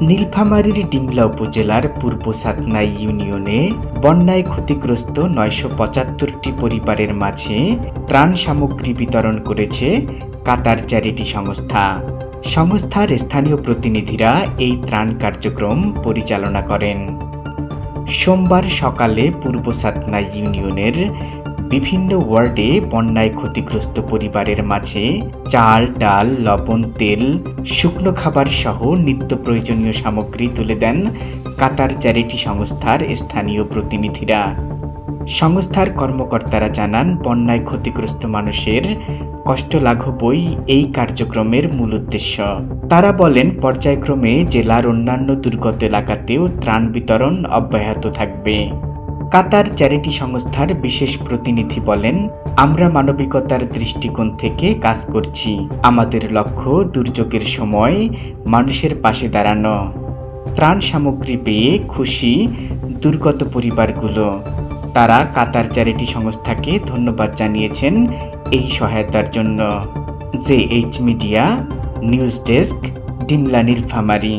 নীলফামারীর ডিমলা উপজেলার পূর্ব সাতনাই ইউনিয়নে বন্যায় ক্ষতিগ্রস্ত নয়শো পঁচাত্তরটি পরিবারের মাঝে ত্রাণ সামগ্রী বিতরণ করেছে কাতার চ্যারিটি সংস্থা। সংস্থার স্থানীয় প্রতিনিধিরা এই ত্রাণ কার্যক্রম পরিচালনা করেন। সোমবার সকালে পূর্ব সাতনা ইউনিয়নের বিভিন্ন ওয়ার্ডে বন্যায় ক্ষতিগ্রস্ত পরিবারের মাঝে চাল, ডাল, লবণ, তেল, শুকনো খাবার সহ নিত্য প্রয়োজনীয় সামগ্রী তুলে দেন কাতার চ্যারিটি সংস্থার স্থানীয় প্রতিনিধিরা। সংস্থার কর্মকর্তারা জানান, বন্যায় ক্ষতিগ্রস্ত মানুষের কষ্ট লাঘবই এই কার্যক্রমের মূল উদ্দেশ্য। তারা বলেন, পর্যায়ক্রমে জেলার অন্যান্য দুর্গত এলাকাতেও ত্রাণ বিতরণ অব্যাহত থাকবে। কাতার চ্যারিটি সংস্থার বিশেষ প্রতিনিধি বলেন, আমরা মানবিকতার দৃষ্টিকোণ থেকে কাজ করছি। আমাদের লক্ষ্য দুর্যোগের সময় মানুষের পাশে দাঁড়ানো। ত্রাণ সামগ্রী পেয়ে খুশি দুর্গত পরিবারগুলো। তারা কাতার চ্যারিটি সংস্থাকে ধন্যবাদ জানিয়েছেন এই সহায়তার জন্য। J H media, news desk Dimla Nilphamari